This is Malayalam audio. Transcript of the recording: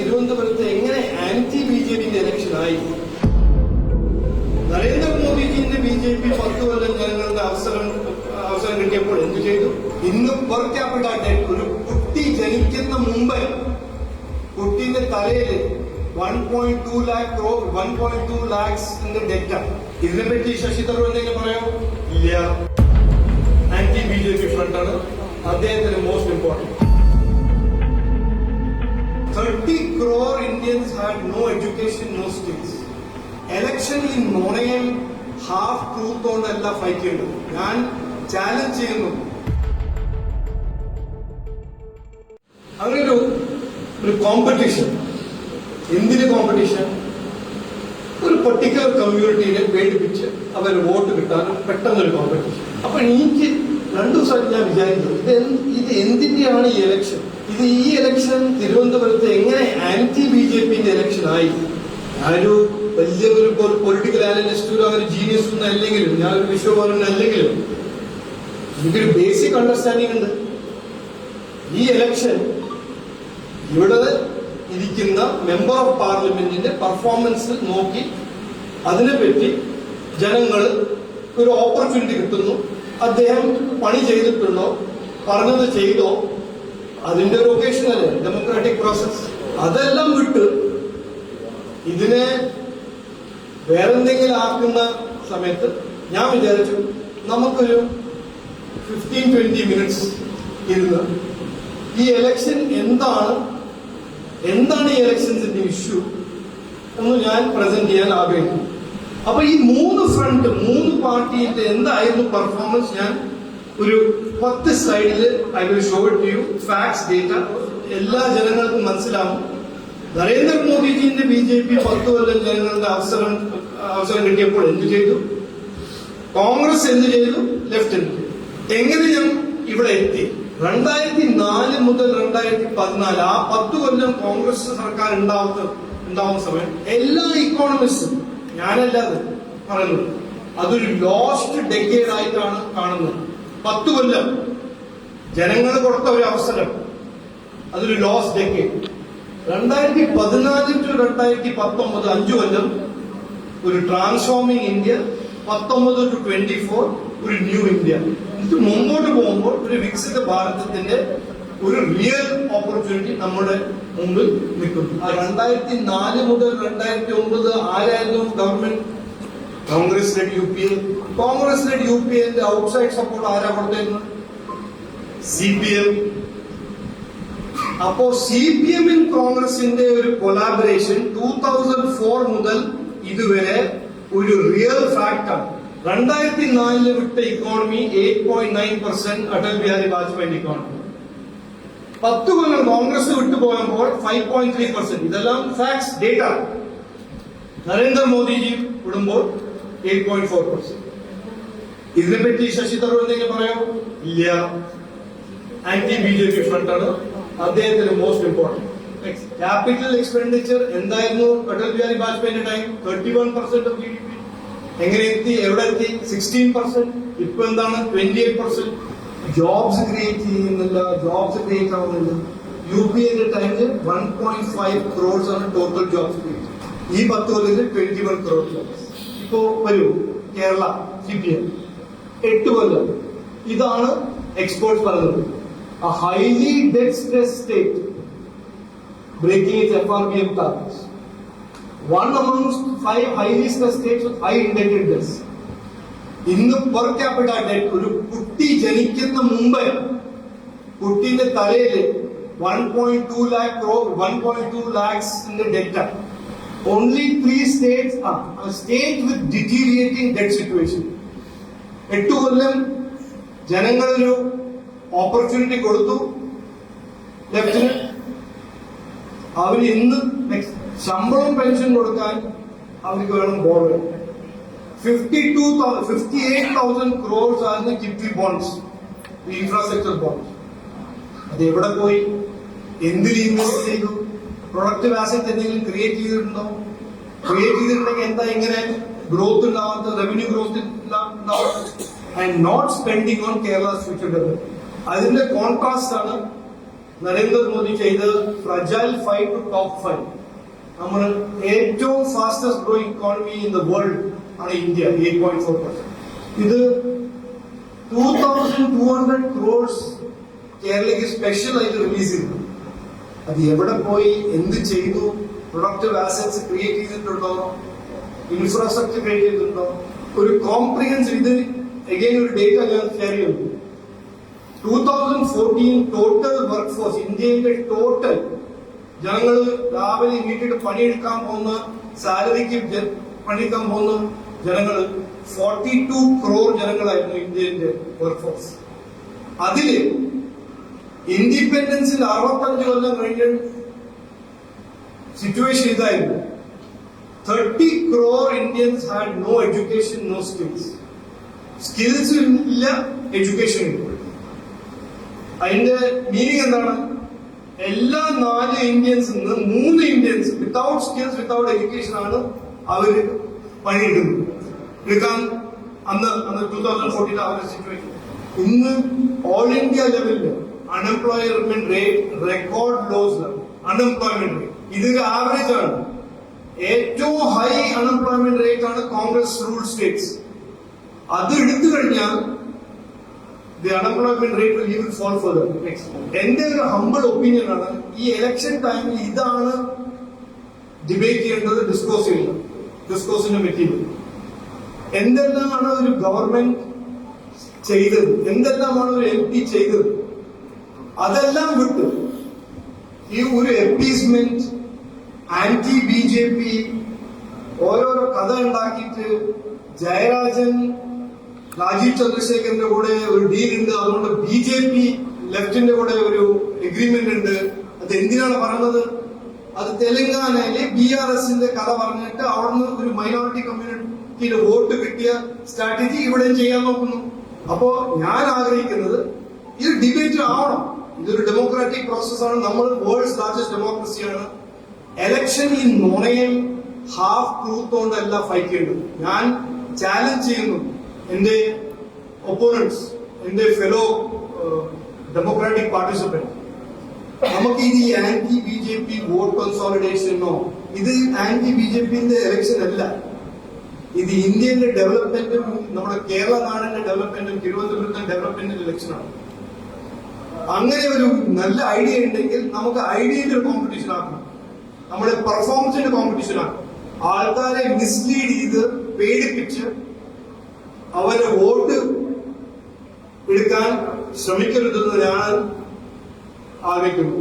തിരുവനന്തപുരത്ത് എങ്ങനെ ആന്റി ബി ജെ പിന്റെ ഇലക്ഷൻ ആയി? നരേന്ദ്രമോദിജിന്റെ ബി ജെ പി പത്ത് കൊല്ലം ജനങ്ങളുടെ അവസരം അവസരം കിട്ടിയപ്പോൾ എന്ത് ചെയ്തു? ഇന്ന് പെർ ഒരു കുട്ടി ജനിക്കുന്ന മുമ്പേ കുട്ടിന്റെ തലയിൽ one point two lakh crore one point two ലാക്സിന്റെ ഇതിനെ ഇതിനെപ്പറ്റി ശശി തരൂർ എന്തെങ്കിലും പറയാം ഇല്ല. ആന്റി ബി ജെ പി ഫ്രണ്ടാണ് അദ്ദേഹത്തിന് most important thirty crore Indians had no education no skills ഇലക്ഷനിൽ നുണയും ഹാഫ് ട്രൂത്ത് കൊണ്ടല്ല ഫൈറ്റ് ചെയ്യുന്നത് ഞാൻ ചാലഞ്ച് ചെയ്യുന്നു. അങ്ങനെ ഒരു ഒരു കോമ്പറ്റീഷൻ എന്തിന് കോമ്പറ്റീഷൻ ഒരു പർട്ടിക്കുലർ കമ്മ്യൂണിറ്റിയെ പേടിപ്പിച്ച് അവർ വോട്ട് കിട്ടാനും പെട്ടെന്നൊരു കോമ്പറ്റീഷൻ അപ്പൊ എനിക്ക് രണ്ടു ദിവസമായിട്ട് ഞാൻ വിചാരിക്കുന്നത് ഇത് ഇത് എന്തിന്റെയാണ് ഈ ഇലക്ഷൻ ഇത് ഈ ഇലക്ഷൻ തിരുവനന്തപുരത്ത് എങ്ങനെ ആന്റി ബി ജെ പിന്റെ ഇലക്ഷൻ ആയി? ഞാനൊരു വലിയ ഒരു പൊളിറ്റിക്കൽ അനലിസ്റ്റ് ഒരു ജീനിയസ് ഒന്നും അല്ലെങ്കിലും ഞാനൊരു വിശ്വഭവൻ അല്ലെങ്കിലും എനിക്കൊരു ബേസിക് അണ്ടർസ്റ്റാൻഡിംഗ് ഉണ്ട്. ഈ ഇലക്ഷൻ ഇവിടെ ഇരിക്കുന്ന മെമ്പർ ഓഫ് പാർലമെന്റിന്റെ പെർഫോമൻസ് നോക്കി അതിനെപ്പറ്റി ജനങ്ങൾ ഒരു ഓപ്പർച്യൂണിറ്റി കിട്ടുന്നു. അദ്ദേഹം പണി ചെയ്തിട്ടുണ്ടോ? പറഞ്ഞത് ചെയ്തോ? അതിന്റെ ലൊക്കേഷൻ ഒക്കേഷൻ അല്ലേ? ഡെമോക്രാറ്റിക് പ്രോസസ് അതെല്ലാം വിട്ട് ഇതിനെ വേറെന്തെങ്കിലും ആക്കുന്ന സമയത്ത് ഞാൻ വിചാരിച്ചു നമുക്കൊരു ഫിഫ്റ്റീൻ ട്വന്റി മിനിറ്റ്സ് ഇരുന്ന് ഈ എലക്ഷൻ എന്താണ്? എന്താണ് ഈ ഇലക്ഷൻസിന്റെ ഇഷ്യൂ എന്ന് ഞാൻ പ്രസന്റ് ചെയ്യാൻ ആഗ്രഹിക്കുന്നു. അപ്പൊ ഈ മൂന്ന് ഫ്രണ്ട് മൂന്ന് പാർട്ടിയുടെ എന്തായിരുന്നു പെർഫോമൻസ് ഞാൻ ഒരു പത്ത് സ്ലൈഡിൽ I will show it you facts data എല്ലാ ജനങ്ങൾക്കും മനസ്സിലാവും. നരേന്ദ്രമോദിജിന്റെ ബി ജെ പി പത്ത് കൊല്ലം ജനങ്ങളുടെ അവസരം അവസരം കിട്ടിയപ്പോൾ എന്ത് ചെയ്തു? കോൺഗ്രസ് എന്ത് ചെയ്തു? ലെഫ്റ്റ് എങ്ങനെ ഞാൻ ഇവിടെ എത്തി. രണ്ടായിരത്തി നാല് മുതൽ രണ്ടായിരത്തി പതിനാല് ആ പത്ത് കൊല്ലം കോൺഗ്രസ് സർക്കാർ ഉണ്ടാവുന്ന ഉണ്ടാവുന്ന സമയം എല്ലാ ഇക്കോണമിസ്റ്റും ഞാനല്ലാതെ പറയുന്നത് അതൊരു ലോസ്റ്റ് ഡെക്കേഡ് ആയിട്ടാണ് കാണുന്നത്. പത്ത് കൊല്ലം ജനങ്ങൾ കൊടുത്ത ഒരു അവസരം. അതൊരു ലോസ് ഡെക്കേഡ് രണ്ടായിരത്തി പതിനാല് ടു രണ്ടായിരത്തി പത്തൊമ്പത് അഞ്ചു കൊല്ലം ഒരു ട്രാൻസ്ഫോമിങ് ഇന്ത്യ പത്തൊമ്പത് ടു ട്വന്റി ഫോർ ഒരു ന്യൂ ഇന്ത്യ ഇത് മുമ്പോട്ട് പോകുമ്പോൾ ഒരു വികസിത ഭാരതത്തിന്റെ ഒരു റിയൽ ഓപ്പർച്യൂണിറ്റി നമ്മുടെ മുമ്പിൽ നിൽക്കുന്നു. രണ്ടായിരത്തി നാല് മുതൽ രണ്ടായിരത്തി ഒമ്പത് ആരായിരുന്നു government Congress led U P A Congress led U P എന്റെ ഔട്ട്സൈഡ് സപ്പോർട്ട് ആരാ കൊടുത്തിരുന്നത് സി പി എം. അപ്പോ സി പി എമ്മിൻ കോൺഗ്രസിന്റെ ഒരു കൊലാബറേഷൻ ടൂ തൗസൻഡ് ഫോർ മുതൽ ഇതുവരെ ഒരു റിയൽ ഫാക്ടാണ് രണ്ടായിരത്തി നാലിൽ വിട്ട economy eight point nine percent Atal Bihari Vajpayee economy പത്ത് കൊല്ലം കോൺഗ്രസ് വിട്ടുപോയപ്പോൾ ഫൈവ് പോയിന്റ് ത്രീ പെർസെന്റ് ഇതെല്ലാം ഫാക്ട്സ് ഡേറ്റ നരേന്ദ്രമോദിജി വിടുമ്പോൾ എയ്റ്റ് പോയിന്റ് ഫോർ പെർസെന്റ് ഇതിനെപ്പറ്റി ശശി തരൂർ എന്തെങ്കിലും പറയാമോ? ഇല്ല. ആന്റി ബി ജെ പി ഫ്രണ്ടാണ് അദ്ദേഹത്തിന് മോസ്റ്റ് ഇമ്പോർട്ടന്റ് ക്യാപിറ്റൽ എക്സ്പെൻഡിച്ചർ എന്തായിരുന്നു? Atal Bihari വാജ്പേയിന്റെ time thirty one percent of G D P എങ്ങനെ എത്തി? എവിടെ എത്തി? സിക്സ്റ്റീൻ പെർസെന്റ് ഇപ്പൊ എന്താണ്? Twenty eight percent jobs create ചെയ്യുന്നില്ല. ജോബ്സ് ക്രിയേറ്റ് ആവുന്നില്ല. യു പി എന്റെ ടൈമിൽ വൺ പോയിന്റ് ഫൈവ് ക്രോഡ്സ് ആണ് ടോട്ടൽ ജോബ്സ് ക്രിയേറ്റ് ഈ പത്ത് കൊല്ലത്തിൽ ട്വന്റി വൺ ക്രോഡ് ഇപ്പോ വരൂ കേരള സി പി എം എട്ട് കൊല്ലം. ഇതാണ് എക്സ്പോർട്ട് പറയുന്നത് highly state breaking it one amount five highly states ഇന്ന് പുറത്തേപ്പെട്ട ഡെറ്റ് ഒരു കുട്ടി ജനിക്കുന്ന മുമ്പേ കുട്ടിന്റെ തലയിൽ one point two lakh one point two ലാക്സിന്റെ ഡെറ്റാണ് debt states, three a state with deteriorating debt situation. എട്ട് കൊല്ലം ജനങ്ങളൊരു ഓപ്പർച്യൂണിറ്റി കൊടുത്തു. ലെഫ്റ്റിന് അവർ ഇന്ന് ശമ്പളം പെൻഷൻ കൊടുക്കാൻ അവർക്ക് വേണം board fifty two fifty eight thousand crores ആയിരുന്നു കിഫ്റ്റി ബോണ്ട്സ് ഇൻഫ്രാസ്ട്രക്ചർ ബോണ്ട്സ് അത് എവിടെ പോയി? എന്തിൽ ഇൻവെസ്റ്റ് ചെയ്തു? പ്രൊഡക്റ്റീവ് ആസറ്റ് എന്തെങ്കിലും ക്രിയേറ്റ് ചെയ്തിട്ടുണ്ടോ? ക്രിയേറ്റ് ചെയ്തിട്ടുണ്ടെങ്കിൽ എന്താ ഇങ്ങനെ growth ഉണ്ടാവാത്ത revenue growth and not spending on Kerala future development അതിന്റെ കോൺട്രാസ്റ്റ് ആണ് നരേന്ദ്രമോദി ചെയ്ത് fragile five to top five നമ്മൾ ഏറ്റവും fastest growing economy in the world ആണ് India eight point four percent ഇത് two thousand two hundred crores കേരളയ്ക്ക് special ആയിട്ട് റിലീസ് ചെയ്തു. അത് എവിടെ പോയി എന്ത് ചെയ്തു പ്രൊഡക്റ്റീവ് ആസറ്റ്സ് ക്രിയേറ്റ് ചെയ്തിട്ടുണ്ടോ ഇൻഫ്രാസ്ട്രക്ചർ ക്രിയേറ്റ് ചെയ്തിട്ടുണ്ടോ? ഒരു കോംപ്രിഹെൻസീവ് ഇത് എഗെയിൻ ഒരു data share two thousand fourteen total work force ഇന്ത്യയിലെ ടോട്ടൽ ജനങ്ങൾ രാവിലെ വീട്ടിൽ പണിയെടുക്കാൻ പോകുന്ന സാലറിക്ക് പണിയെടുക്കാൻ പോകുന്ന ജനങ്ങൾ ഫോർട്ടി ടു ക്രോർ ജനങ്ങളായിരുന്നു ഇന്ത്യയിലെ വർക്ക് ഫോഴ്സ് അതിൽ ഇൻഡിപെൻഡൻസിൽ അറുപത്തഞ്ച് കൊല്ലം കഴിഞ്ഞ സിറ്റുവേഷൻ ഇതായിരുന്നു. Thirty crore Indians had no education no skills skills ഇല്ല എഡ്യൂക്കേഷൻ ഇല്ല. അതിന്റെ മീനിങ് എന്താണ്? എല്ലാ നാല് ഇന്ത്യൻസ് നിന്ന് മൂന്ന് Indians without skills without education ആണ് അവർ പണിയെടുക്കുന്നത്. എടുക്കാൻ അന്ന് അന്ന് ടൂ തൗസൻഡ് ഫോർട്ടീൻ സിറ്റുവേഷൻ ഇന്ന് ഓൾ ഇന്ത്യ ലെവലിൽ unemployment rate record lows unemployment rate ഇത് ആവറേജ് ആണ്. ഏറ്റവും ഹൈ അൺഎംപ്ലോയ്മെന്റ് റേറ്റ് ആണ് കോൺഗ്രസ് റൂൾ സ്റ്റേറ്റ്സ് അത് എടുത്തു കഴിഞ്ഞാൽ the unemployment rate will even fall further എന്റെ ഒരു ഹമ്പിൾ ഒപ്പീനിയൻ ആണ് ഈ ഇലക്ഷൻ ടൈമിൽ ഇതാണ് ഡിബേറ്റ് ചെയ്യേണ്ടത് ഡിസ്കോസ് ചെയ്യുന്നത് ഡിസ്കോസിന്റെ മെറ്റീരിയൽ എന്തെല്ലാമാണ് ഒരു ഗവൺമെന്റ് ചെയ്തത്? എന്തെല്ലാമാണ് ഒരു എം പി ചെയ്തത്? അതെല്ലാം വിട്ടു. ഈ ഒരു appeasement anti B J P ഓരോരോ കഥ ഉണ്ടാക്കിയിട്ട് ജയരാജൻ രാജീവ് ചന്ദ്രശേഖരന്റെ കൂടെ ഒരു ഡീൽ ഉണ്ട്. അതുകൊണ്ട് ബി ജെ പി ലെഫ്റ്റിന്റെ കൂടെ ഒരു എഗ്രിമെന്റ് ഉണ്ട്. അത് എന്തിനാണ് പറയുന്നത് അത് തെലങ്കാനയിലെ ബി ആർ എസിന്റെ കഥ പറഞ്ഞിട്ട് അവിടുന്ന് ഒരു മൈനോറിറ്റി കമ്മ്യൂണിറ്റിയിൽ വോട്ട് കിട്ടിയ സ്ട്രാറ്റജി ഇവിടെ ചെയ്യാൻ നോക്കുന്നു. അപ്പോ ഞാൻ ആഗ്രഹിക്കുന്നത് ഇത് ഡിബേറ്റ് ആവണം. ഇതൊരു ഡെമോക്രാറ്റിക് പ്രോസസ്സാണ് നമ്മൾ വേൾഡ്സ് ലാർജസ്റ്റ് ഡെമോക്രസിയാണ് എലക്ഷൻ ഈ നുണയും ഹാഫ് ട്രൂത്ത് കൊണ്ടല്ല ഫൈറ്റ് ചെയ്യേണ്ടത് ഞാൻ ചാലഞ്ച് ചെയ്യുന്നു എന്റെ ഒപ്പോണൻസ് എന്റെ ഫെലോ ഡെമോക്രാറ്റിക് പാർട്ടിസിപ്പന്റ് നമുക്ക് ഈ anti B J P vote കൺസോളിഡേഷനോ ഇത് ആന്റി ബി ജെ പിന്റെ എലക്ഷൻ അല്ല. ഇത് ഇന്ത്യന്റെ ഡെവലപ്മെന്റും നമ്മുടെ കേരള നാടിന്റെ ഡെവലപ്മെന്റും തിരുവനന്തപുരത്തെ ഡെവലപ്മെന്റിന്റെ ഇലക്ഷനാണ് അങ്ങനെ ഒരു നല്ല ഐഡിയ ഉണ്ടെങ്കിൽ നമുക്ക് ഐഡിയയുടെ ഒരു കോമ്പറ്റീഷൻ ആക്കണം നമ്മുടെ പെർഫോമൻസിന്റെ കോമ്പറ്റീഷൻ ആക്കണം ആൾക്കാരെ മിസ്ലീഡ് ചെയ്ത് പേടിപ്പിച്ച് അവരെ വോട്ട് എടുക്കാൻ ശ്രമിക്കരുതെന്ന് ഞാൻ ആഗ്രഹിക്കുന്നു.